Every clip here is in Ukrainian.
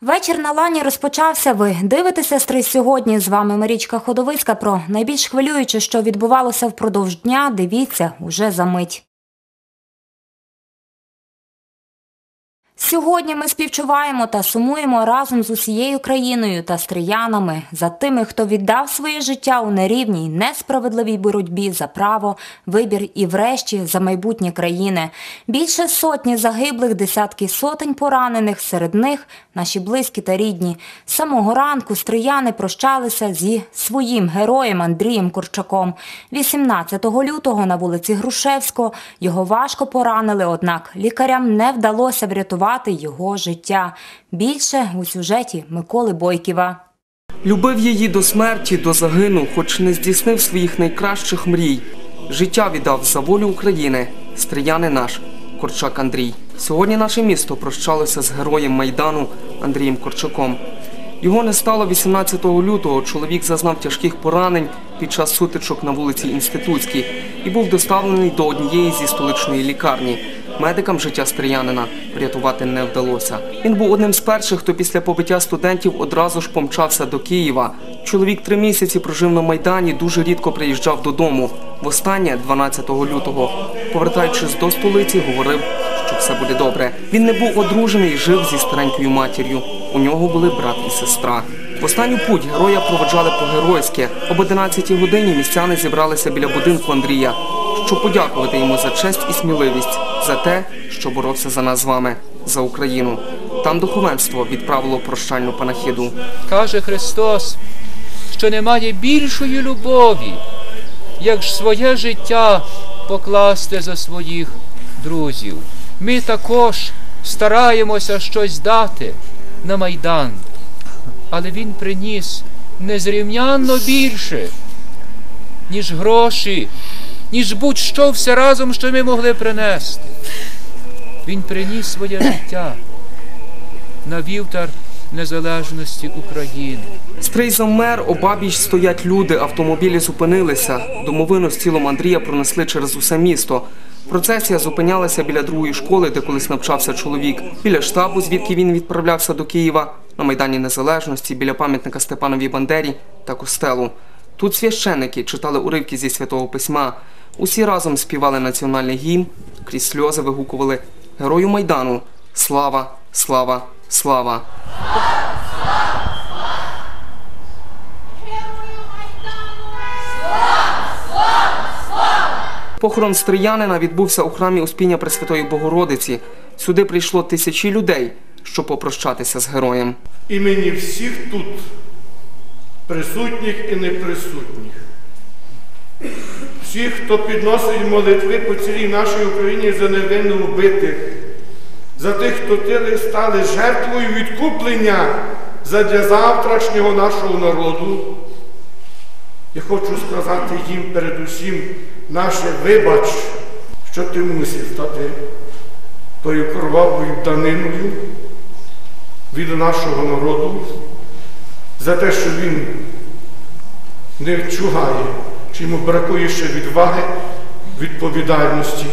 Вечір на лані розпочався. Ви дивитеся стрий сьогодні. З вами Марічка Ходовицька. Про найбільш хвилююче, що відбувалося впродовж дня. Дивіться уже за мить. Сьогодні ми співчуваємо та сумуємо разом з усією країною та стріянами за тими, хто віддав своє життя у нерівній, несправедливій боротьбі за право, вибір і, врешті, за майбутнє країни. Більше сотні загиблих, десятки сотень поранених, серед них наші близькі та рідні. З самого ранку стрияни прощалися зі своїм героєм Андрієм Корчаком. 18 лютого на вулиці Грушевського його важко поранили, однак лікарям не вдалося врятувати його життя. Більше у сюжеті Миколи Бойківа. Любив її до смерті, до загину, хоч не здійснив своїх найкращих мрій. Життя віддав за волю України, стріяни наш, Корчак Андрій. Сьогодні наше місто прощалося з героєм Майдану Андрієм Корчаком. Його не стало 18 лютого. Чоловік зазнав тяжких поранень під час сутичок на вулиці Інститутській і був доставлений до однієї зі столичної лікарні. Медикам життя стріянина врятувати не вдалося. Він був одним з перших, хто після побиття студентів одразу ж помчався до Києва. Чоловік три місяці прожив на Майдані, дуже рідко приїжджав додому. Востаннє, 12 лютого, повертаючись до столиці, говорив, що все буде добре. Він не був одружений, жив зі старенькою матір'ю. У нього були брат і сестра. В останню путь героя проведжали по-геройськи. Об 11 годині містяни зібралися біля будинку Андрія, щоб подякувати йому за честь і сміливість, за те, що боровся за нас з вами, за Україну. Там духовенство відправило прощальну панахіду. Каже Христос, що немає більшої любові, як ж своє життя покласти за своїх друзів. Ми також стараємося щось дати на Майдан, але він приніс незрівнянно більше, ніж гроші, ніж будь-що все разом, що ми могли принести. Він приніс своє життя на вівтар незалежності України. Стрий завмер, обабіч стоять люди, автомобілі зупинилися. Домовину з тілом Андрія пронесли через усе місто. Процесія зупинялася біля другої школи, де колись навчався чоловік, біля штабу, звідки він відправлявся до Києва, на Майдані Незалежності, біля пам'ятника Степанові Бандері та костелу. Тут священники читали уривки зі святого письма. Усі разом співали національний гімн, крізь сльози вигукували Герою Майдану. Слава, слава, слава! Похорон стріянина відбувся у храмі Успіння Пресвятої Богородиці. Сюди прийшло тисячі людей, щоб попрощатися з героєм. імені всіх тут, присутніх і неприсутніх. Всіх, хто підносить молитви по цілій нашій Україні за невинно вбитих, за тих, хто стали жертвою відкуплення задля завтрашнього нашого народу. Я хочу сказати їм передусім наше вибач, що ти мусив стати тою кровавою даниною від нашого народу за те, що він не чугає, чи йому бракує ще відваги, відповідальності.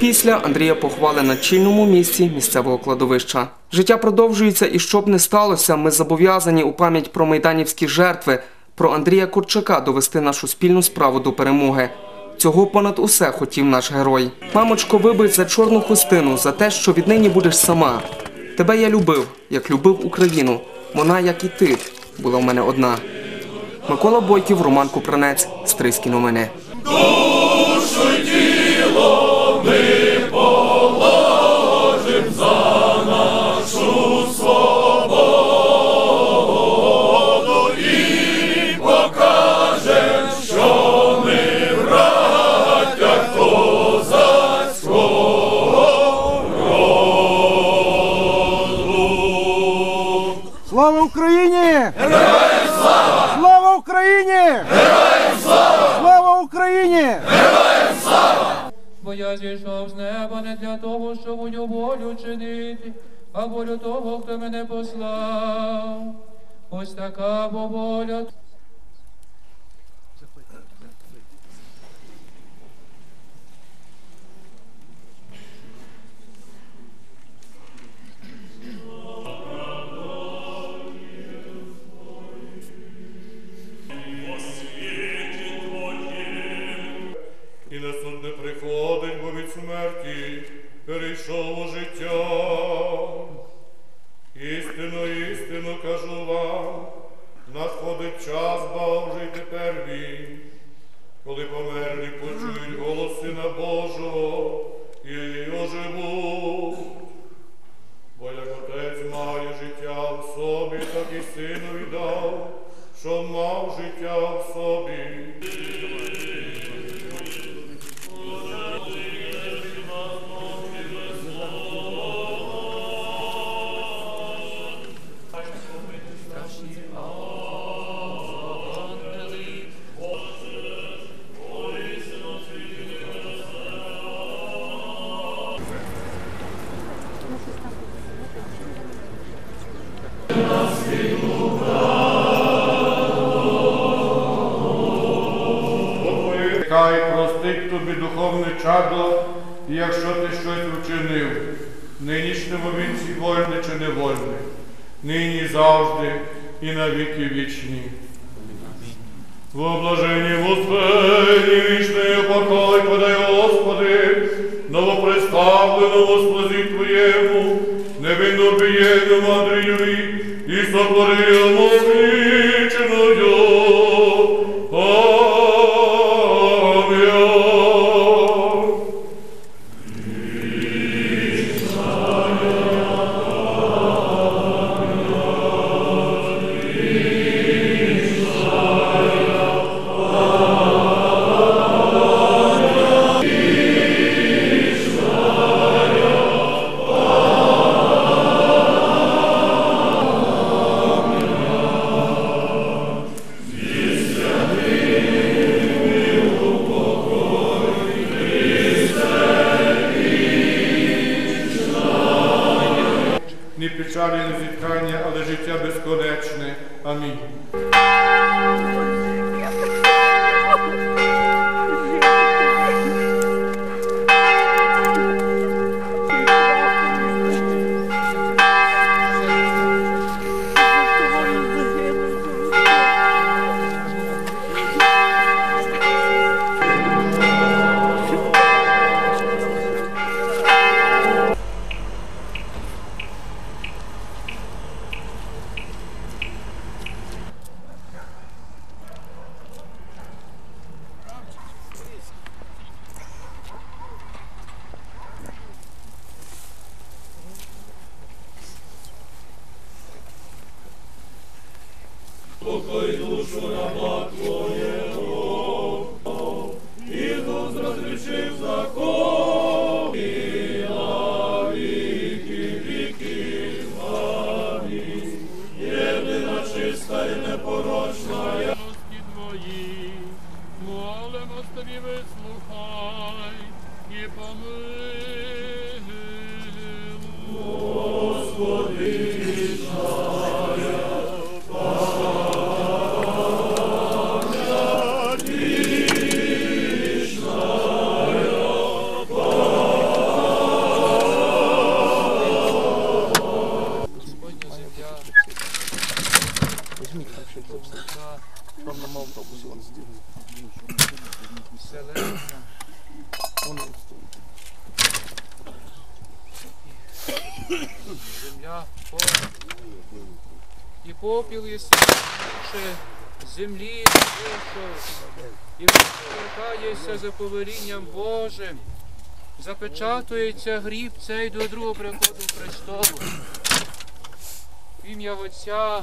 Після Андрія похвали на чільному місці місцевого кладовища. Життя продовжується, і щоб не сталося, ми зобов'язані у пам'ять про майданівські жертви, про Андрія Корчака довести нашу спільну справу до перемоги. Цього понад усе хотів наш герой. Мамочко, вибий за чорну хустину, за те, що віднині будеш сама. Тебе я любив, як любив Україну. Вона, як і ти, була в мене одна. Микола Бойків, Роман Купранець, Стрийські новини. а волю того, хто мене послав. Ось така бо воля. І на суд не приходить, бо від смерті перейшов у життя. Собі, так і синові дав, що мав життя в собі. Тобі духовне чадо, якщо ти щось вчинив, нинішньому вінці вольне чи невольне, нині завжди і на віки вічні. В облаженні в успені вічний покой подай, Господи, новоприставленому слузі Твоєму, невинно бієному Андрієві і сотворилому вічною. Молимо тобі, вислухай і помилуй. Вселенна. Земля поле. І попіл єси землі вийшов, і повертаєшся за повелінням Божим. Запечатується гріб цей до другого приходу Христову. В ім'я Отця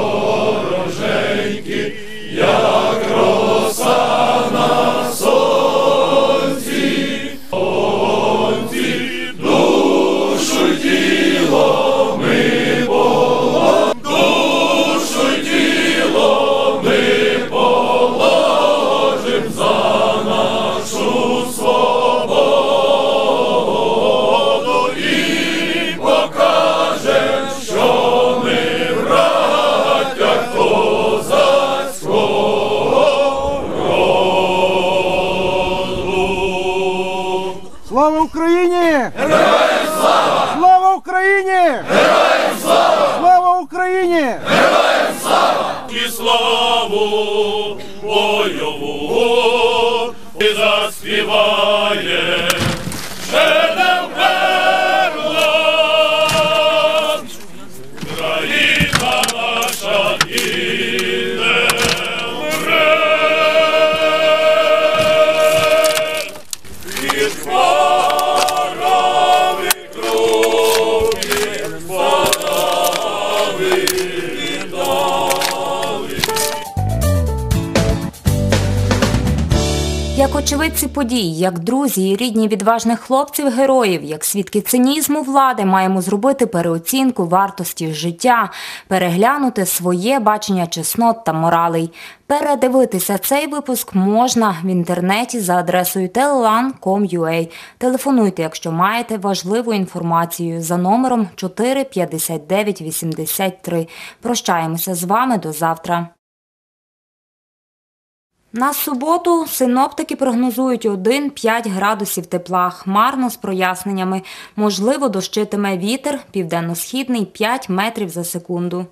І славу бойову очевидці подій, як друзі і рідні відважних хлопців-героїв, як свідки цинізму влади, маємо зробити переоцінку вартості життя, переглянути своє бачення чеснот та моралей. Передивитися цей випуск можна в інтернеті за адресою telelan.com.ua. Телефонуйте, якщо маєте важливу інформацію за номером 45983. Прощаємося з вами до завтра. На суботу синоптики прогнозують 1-5 градусів тепла, хмарно з проясненнями. Можливо, дощитиме вітер, південно-східний 5 метрів за секунду.